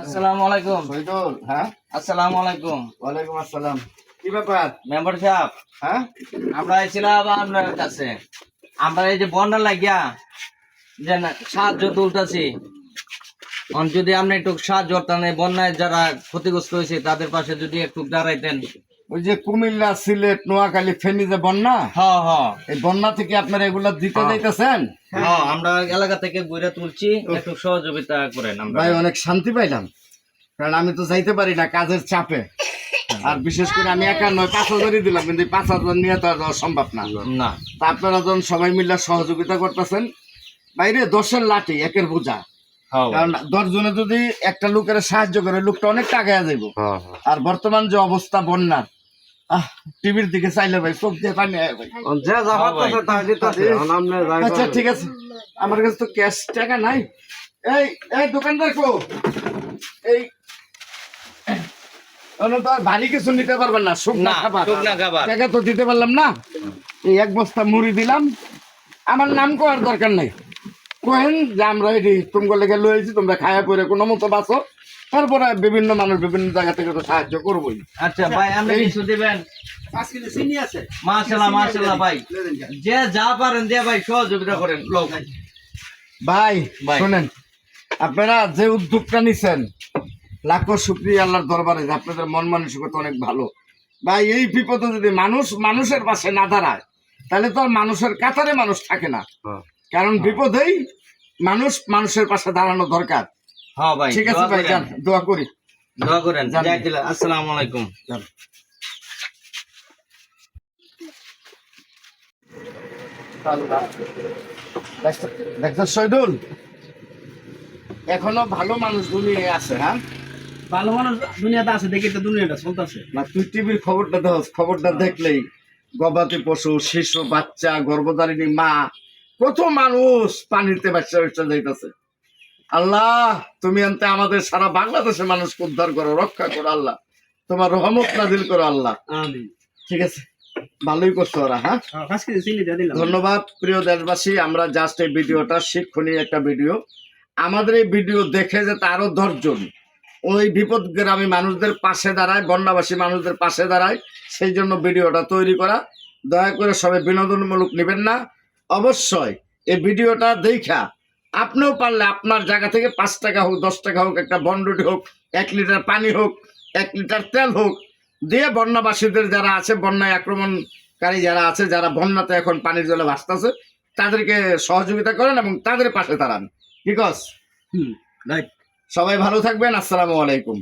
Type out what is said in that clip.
আসসালামু আলাইকুম শহীদুল হ্যাঁ? আসসালামু আলাইকুম ওয়ালাইকুম আসসালাম। কি ব্যাপার? মেম্বার সাহেব হ্যাঁ? আমরা এসেছিলাম আপনার কাছে। আমরা এই যে বন্যা লাগিয়া যে সাহায্য তুলতেছি। যদি আপনি একটু সাহায্য করতেন বন্যায় যারা ক্ষতিগ্রস্ত হয়েছে তাদের পাশে যদি একটু দাঁড়াইতেন। ওই যে কুমিল্লা সিলেট নোয়াখালী ফেনী যে বন্যা হ্যাঁ হ্যাঁ। এই বন্যা থেকে আপনারা এগুলা দিতে যাইতেছেন? হ্যাঁ আমরা এলাকা থেকে ঘুরে তুলছি একটু সহযোগিতা করেন আমরা। ভাই অনেক শান্তি পাইলাম। কারণ আমি তো যাইতে পারি না কাজের চাপে। আর বিশেষ করে আমি একা নয় পাঁচ হাজারই দিলাম কিন্তু পাঁচ হাজার নিয়ে তো আর যাওয়া সম্ভব না। না। তা আপনারা যখন সবাই মিলে সহযোগিতা করতেছেন বাইরে দশের লাঠি একের বোঝা। হ্যাঁ। কারণ দশ জনে যদি একটা লোকের সাহায্য করে লোকটা অনেক টাকা যাইব। আর বর্তমান যে অবস্থা বন্যার টিভির দিকে চাইলে ভাই চোখ দিয়ে পানি ভাই। আচ্ছা ঠিক আছে। আমার কাছে তো ক্যাশ টাকা নাই। এই এই দোকানদার কো এই অন্য তো আর ভারী কিছু নিতে পারবেন না শুকনা না খাবার। শুকনা খাবার। টাকা তো দিতে পারলাম না। এই এক বস্তা মুড়ি দিলাম। আমার নাম করার দরকার নাই। কোহেন যে আমরা এটি তোমাকে লেগে লয়েছি তোমরা খায়া পরে কোনো মতো বাঁচো। তারপরে বিভিন্ন মানুষ বিভিন্ন জায়গা থেকে তো সাহায্য করবোই। আচ্ছা ভাই আপনি কিছু দিবেন? মাশাল্লাহ মাশাল্লাহ ভাই। যে যা পারেন দিয়ে ভাই সহযোগিতা করেন লোক। ভাই। ভাই। শোনেন আপনারা যে উদ্যোগটা নিছেন লাখো শুক্রিয়া আল্লাহর দরবারে আপনাদের মন মানসিকতা অনেক ভালো। ভাই এই বিপদে যদি মানুষ মানুষের পাশে না দাঁড়ায় তাহলে তো আর মানুষের কাতারে মানুষ থাকে না। কারণ বিপদেই মানুষ মানুষের পাশে দাঁড়ানো দরকার। হ্যাঁ ভাই ঠিক আছে ভাই যান দোয়া করি। দোয়া করেন। যাই দিলে আসসালামু আলাইকুম। শহীদুল এখনও ভালো মানুষ দুনিয়ায় আছে হ্যাঁ? ভালো মানুষ দুনিয়াতে আছে দেখি তো দুনিয়াটা চলতেছে। না তুই টিভির খবরটা দাও খবরটা দেখলেই গবাদি পশু শিশু বাচ্চা গর্ভধারিণী মা কত মানুষ পানিতে বাচ্চা বাচ্চা যাইতেছে। আল্লাহ তুমি আনতে আমাদের সারা বাংলাদেশের মানুষকে উদ্ধার করো রক্ষা করো আল্লাহ। তোমার রহমত নাজিল করো আল্লাহ। ঠিক আছে? ভালোই করছ ওরা হ্যাঁ? ধন্যবাদ প্রিয় দেশবাসী। আমরা জাস্ট এই ভিডিওটা শিক্ষণীয় একটা ভিডিও। আমাদের এই ভিডিও দেখে যাতে আরও দশজন ওই বিপদ বিপদগ্রামী মানুষদের পাশে দাঁড়ায় বন্যাবাসী মানুষদের পাশে দাঁড়ায় সেই জন্য ভিডিওটা তৈরি করা। দয়া করে সবাই বিনোদনমূলক নেবেন না। অবশ্যই এই ভিডিওটা দেখা আপনিও পারলে আপনার জায়গা থেকে পাঁচ টাকা হোক দশ টাকা হোক একটা বন্ডটি হোক এক লিটার পানি হোক এক লিটার তেল হোক দিয়ে বন্যাবাসীদের যারা আছে বন্যায় আক্রমণকারী যারা আছে যারা বন্যাতে এখন পানির জলে ভাসতেছে তাদেরকে সহযোগিতা করেন এবং তাদের পাশে দাঁড়ান। Because hmm right. সবাই ভালো থাকবেন আসসালামু আলাইকুম।